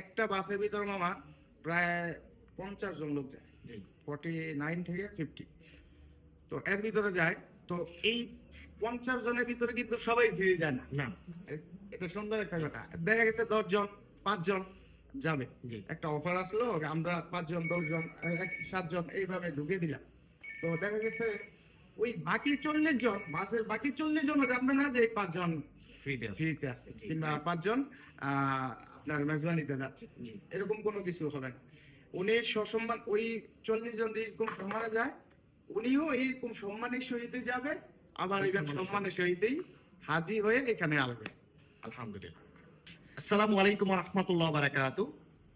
একটা বাসের ভিতর মামা প্রায় পঞ্চাশ জন লোক যায়। ফর্টি নাইন থেকে ফিফটি তো এর ভিতরে যায়। তো এই পঞ্চাশ জনের ভিতরে কিন্তু সবাই ফিরে যায় না। এটা সুন্দর একটা কথা। দেখা গেছে দশজন পাঁচজন যাবে। একটা অফার আসলো আমরা পাঁচজন দশজন সাতজন এইভাবে ঢুকে দিলাম। তো দেখা গেছে ওই বাকি চল্লিশ জন বাসের বাকি চল্লিশ জন জানবে না যে পাঁচজন ফ্রিতে ফ্রিতে আছে। কিংবা পাঁচজন আপনার মেজবানিতে যাচ্ছে। এরকম কোনো কিছু হবে না। উনি সসম্মান ওই চল্লিশ জন যেরকম সম্মানে যায় উনিও এইরকম সম্মানের সহিতই যাবে আবার এবার সম্মানের সহিতই হাজির হয়ে এখানে আসবে। আলহামদুলিল্লাহ। আসসালামু আলাইকুম রহমতুল্লাহ বারাকাতু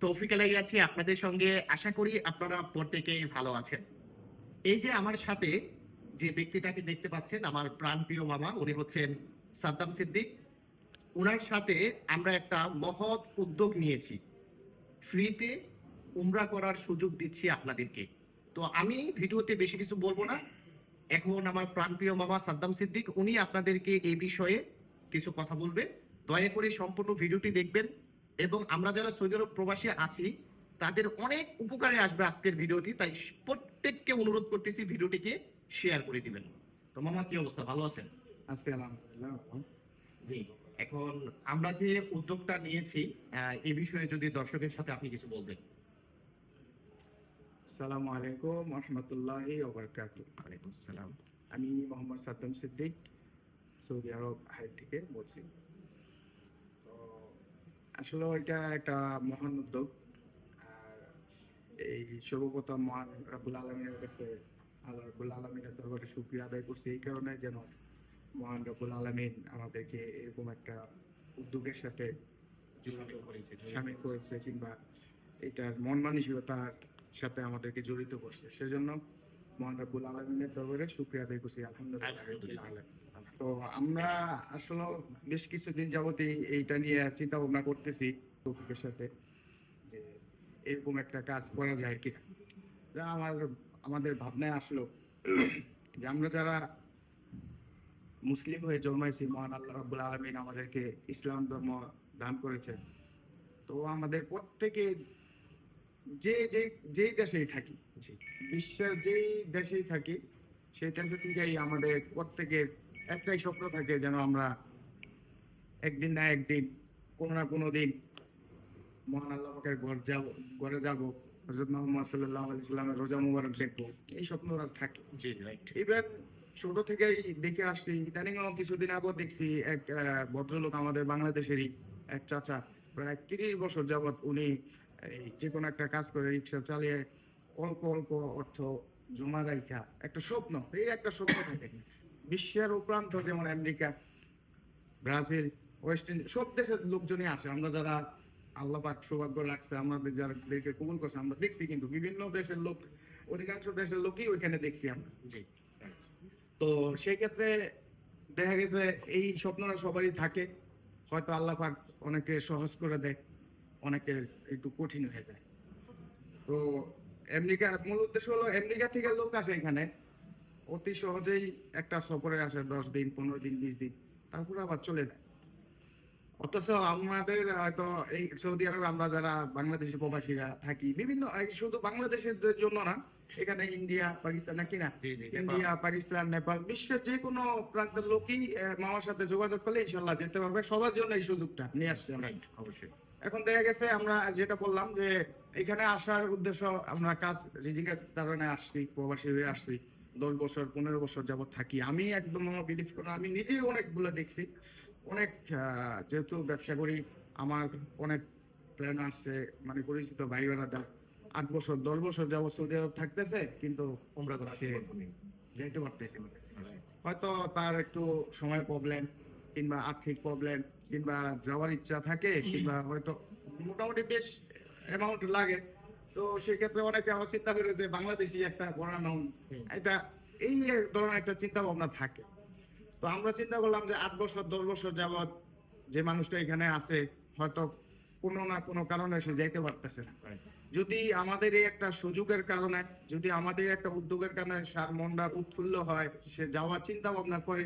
তৌফিক আলাই আছি আপনাদের সঙ্গে। আশা করি আপনারা প্রত্যেকেই ভালো আছেন। এই যে আমার সাথে যে ব্যক্তিটাকে দেখতে পাচ্ছেন আমার প্রাণপ্রিয় মামা উনি হচ্ছেন সাদ্দাম সিদ্দিক। ওনার সাথে আমরা একটা মহৎ উদ্যোগ নিয়েছি। ফ্রিতে উমরা করার সুযোগ দিচ্ছি আপনাদেরকে। তো আমি ভিডিওতে বেশি কিছু বলব না। এখন আমার প্রাণপ্রিয় মামা সাদ্দাম সিদ্দিক উনি আপনাদেরকে এই বিষয়ে কিছু কথা বলবে। দয়া করে সম্পূর্ণ ভিডিওটি দেখবেন এবং আমরা যারা সৌদি আরব প্রবাসী আছি তাদের অনেক উপকারে আসবে আজকের ভিডিওটি। তাই প্রত্যেককে অনুরোধ করতেছি ভিডিওটিকে শেয়ার করে দিবেন। তো মামা কি অবস্থা? ভালো আছেন? আজকে আলহামদুলিল্লাহ জি। এখন আমরা যে উদ্যোগটা নিয়েছি এই বিষয়ে যদি দর্শকের সাথে আপনি কিছু বলবেন। আসসালামু আলাইকুম রহমতুল্লাহি ওবরকাতু ওয়ালাইকুম আসসালাম। আমি মোহাম্মদ সাদ্দাম সিদ্দিক সৌদি আরব হাইট থেকে বলছি। তো আসলে এটা একটা মহান উদ্যোগ। আর এই সর্বপ্রথম মহান রাবুল আলমিনের কাছে আল্লাহ রাবুল আলমিনের দরবারে শুক্রিয়া আদায় করছি। এই কারণে যেন মহান রাবুল আলমিন আমাদেরকে এরকম একটা উদ্যোগের সাথে জড়িত করেছে সামিল করেছে কিংবা এটার মন মানসিকতার সাথে আমাদেরকে জড়িত করছে। সেজন্য মহান রাব্বুল আলমিনের দরবারে শুক্রিয়া আদায় করছি আলহামদুলিল্লাহ। তো আমরা আসলে বেশ কিছুদিন যাবতই এইটা নিয়ে চিন্তা ভাবনা করতেছি তৌফিকের সাথে যে এরকম একটা কাজ করা যায় কিনা। যা আমার আমাদের ভাবনায় আসলো যে আমরা যারা মুসলিম হয়ে জন্মাইছি মহান আল্লাহ রাব্বুল আলমিন আমাদেরকে ইসলাম ধর্ম দান করেছে তো আমাদের প্রত্যেকে যে যে যেই দেশেই থাকি বিশ্বের যেই দেশেই থাকি সেই দেশ থেকেই আমাদের প্রত্যেকের একটাই স্বপ্ন থাকে যেন আমরা একদিন না একদিন কোনো না কোনো দিন মহান আল্লাহ পাকের ঘর যাব ঘরে যাব। হজরত মোহাম্মদ সাল্লাহ আলি সাল্লামের রোজা মুবারক দেখব। এই স্বপ্ন থাকে। জি রাইট ইভেন ছোট থেকেই দেখে আসছি। ইদানিং কিছুদিন আগেও দেখছি এক ভদ্রলোক আমাদের বাংলাদেশেরই এক চাচা। প্রায় তিরিশ বছর যাবত উনি যে কোনো একটা কাজ করে রিক্সা চালিয়ে অল্প অল্প অর্থ জমা রাখা একটা স্বপ্ন, এই একটা স্বপ্ন থাকে। বিশ্বের উপরান্ত যেমন আমেরিকা, ব্রাজিল, ওয়েস্ট ইন্ডিজ, সব দেশের লোকজনই আসে। আমরা যারা আল্লাহ পাক সৌভাগ্য রাখছে, আমাদের যাদেরকে কবুল করছে, আমরা দেখছি কিন্তু বিভিন্ন দেশের লোক, অধিকাংশ দেশের লোকই ওইখানে দেখছি আমরা। জি। তো সেই ক্ষেত্রে দেখা গেছে এই স্বপ্নটা সবারই থাকে। হয়তো আল্লাহ পাক অনেকে সহজ করে দেয় অনেকে একটু কঠিন হয়ে যায়। তো আমেরিকা, মূল উদ্দেশ্য হলো আমেরিকা থেকে লোক আসে এখানে। অতি সহজেই একটা সফরে আসে দশ দিন, পনেরো দিন, বিশ দিন, তারপরে আবার চলে যায়। অথচ আমাদের হয়তো এই সৌদি আরবে আমরা যারা বাংলাদেশি প্রবাসীরা থাকি বিভিন্ন শুধু বাংলাদেশের জন্য না এখানে ইন্ডিয়া পাকিস্তান নাকি না? ইন্ডিয়া পাকিস্তান নেপাল বিশ্বের যে কোনো প্রান্তের লোকই মামার সাথে যোগাযোগ করলে ইনশাল্লাহ যেতে পারবে সবার জন্য এই সুযোগটা নিয়ে আসছে রাইট অবশ্যই। এখন দেখা গেছে আমরা যেটা বললাম যে এখানে আসার উদ্দেশ্য আমরা কাজ রিজিকের কারণে আসছি প্রবাসী হয়ে আসছি দশ বছর পনেরো বছর যাবত থাকি। আমি একদম বিলিভ করি। আমি নিজেই অনেকগুলো দেখছি। অনেক যেহেতু ব্যবসা করি আমার অনেক প্ল্যান আসছে মানে পরিচিত ভাই বেড়াদা আট বছর দশ বছর যাবত সৌদি আরব থাকতেছে কিন্তু উমরা করা সে যাইতে পারতেছি হয়তো তার একটু সময় প্রবলেম কিংবা আর্থিক প্রবলেম কিংবা যাওয়ার ইচ্ছা থাকে কিংবা হয়তো মোটামুটি বেশ অ্যামাউন্ট লাগে। তো সেক্ষেত্রে অনেকে আমার চিন্তা করে যে বাংলাদেশি একটা বড় অ্যামাউন্ট এটা এই ধরনের একটা চিন্তা ভাবনা থাকে। তো আমরা চিন্তা করলাম যে আট বছর দশ বছর যাবৎ যে মানুষটা এখানে আছে হয়তো কোনো না কোনো কারণে সে যাইতে পারতেছে না। যদি আমাদের এই একটা সুযোগের কারণে যদি আমাদের একটা উদ্যোগের কারণে সার মনটা উৎফুল্ল হয় সে যাওয়ার চিন্তা ভাবনা করে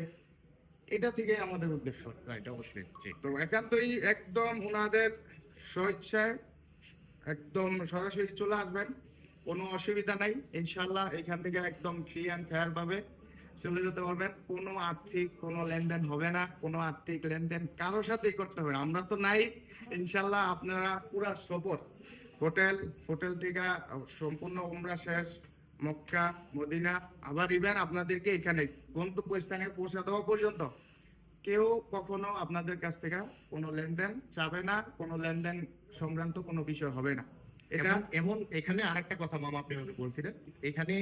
এটা থেকে আমাদের উদ্দেশ্য। রাইট অবশ্যই তো একান্তই একদম ওনাদের স্বেচ্ছায় একদম সরাসরি চলে আসবেন কোনো অসুবিধা নাই। ইনশাল্লাহ এখান থেকে একদম ফ্রি অ্যান্ড ফেয়ার ভাবে চলে যেতে পারবেন। কোনো আর্থিক, কোনো লেনদেন হবে না, কোনো আর্থিক লেনদেন কারোর সাথেই করতে হবে আমরা তো নাই। ইনশাল্লাহ আপনারা পুরা সপোর্ট হোটেল হোটেল থেকে সম্পূর্ণ উমরা শেষ, মক্কা, মদিনা, আবার ইভেন আপনাদেরকে এখানে গন্তব্যস্থানে পৌঁছে দেওয়া পর্যন্ত। কেউ কখনো আপনাদের কাছ থেকে কোনো লেনদেন চাবে না, কোনো লেনদেন সংক্রান্ত কোনো বিষয় হবে না। এটা এমন এখানে আরেকটা কথা মামা আপনি বলছিলেন। এখানে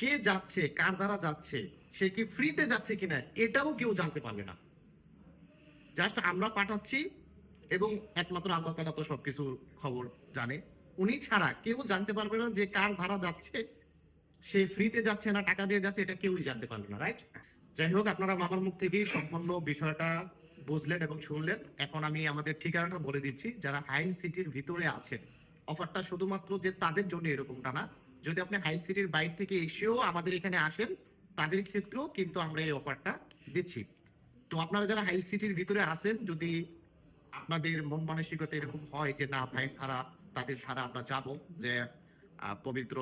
কে যাচ্ছে, কার দ্বারা যাচ্ছে, সে কি ফ্রিতে যাচ্ছে কিনা, এটাও কেউ জানতে পারবে না। জাস্ট আমরা পাঠাচ্ছি এবং একমাত্র আল্লাহ তালা তো সবকিছু খবর জানে। উনি ছাড়া কেউ জানতে পারবে না যে কার ধারা যাচ্ছে, সে ফ্রিতে যাচ্ছে না, টাকা দিয়ে যাচ্ছে, এটা কেউই জানতে পারবে না রাইট যাই হোক, আপনারা মামার মুখ থেকেই সম্পূর্ণ বিষয়টা বুঝলেন এবং শুনলেন। এখন আমি আমাদের ঠিকানাটা বলে দিচ্ছি, যারা হাইল সিটির ভিতরে আছেন, অফারটা শুধুমাত্র যে তাদের জন্য এরকমটা না যদি আপনি হাইল সিটির বাইরে থেকে এসেও আমাদের এখানে আসেন, তাদের ক্ষেত্রেও কিন্তু আমরা এই অফারটা দিচ্ছি। তো আপনারা যারা হাইল সিটির ভিতরে আছেন, যদি আপনাদের মন মানসিকতা এরকম হয় যে না ভাই ধারা তাদের ধারা আমরা যাব, যে পবিত্র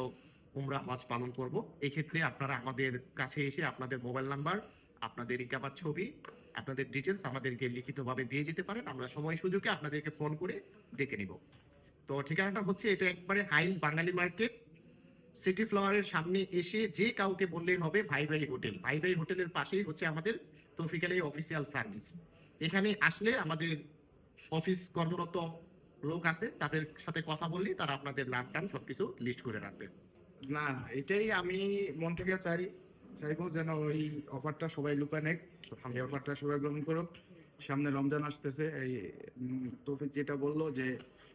উমরা হজ পালন করব এই ক্ষেত্রে আপনারা আমাদের কাছে এসে আপনাদের মোবাইল নাম্বার আপনাদের ইকাবার ছবি, আপনাদের ডিটেলস আমাদেরকে লিখিতভাবে দিয়ে যেতে পারেন। আমরা সময় সুযোগে আপনাদেরকে ফোন করে ডেকে নিব। তো ঠিকানাটা হচ্ছে এটা একবারে হাইল বাঙালি মার্কেট সিটি ফ্লাওয়ারের সামনে এসে যে কাউকে বললেই হবে ভাই ভাই হোটেল ভাই ভাই হোটেলের পাশেই হচ্ছে আমাদের তৌফিকালি অফিসিয়াল সার্ভিস এখানে আসলে আমাদের অফিস কর্মরত লোক আছে তাদের সাথে কথা বললেই তারা আপনাদের নাম টাম সবকিছু লিস্ট করে রাখবে। না এটাই আমি মন থেকে চাই। চাইব যেন ওই অফারটা সবাই লুপে নেক। এই অফারটা সবাই গ্রহণ করুক। সামনে রমজান আসতেছে এই তৌফিক যেটা বলল যে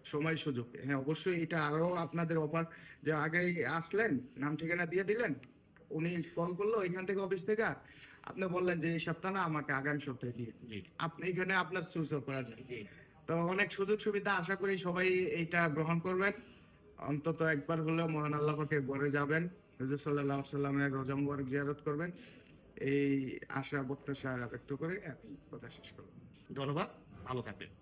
সময় সুযোগ। হ্যাঁ অবশ্যই এটা আরও আপনাদের অফার যে আগে আসলেন নাম ঠিকানা দিয়ে দিলেন উনি কল করল এখান থেকে অফিস থেকে। আপনি বললেন যে এই সপ্তাহ না আমাকে আগামী সপ্তাহে দিয়ে আপনি এখানে আপনার চুজ করা যায়। তো অনেক সুযোগ সুবিধা আশা করি সবাই এইটা গ্রহণ করবেন। অন্তত একবার হলেও মহান আল্লাহকে ঘরে যাবেন। হুজুর সাল্লাহ সাল্লামের রোজা মুবারক জিয়ারত করবেন। এই আশা প্রত্যাশা ব্যক্ত করে আমি কথা শেষ করব ধন্যবাদ। ভালো থাকবেন।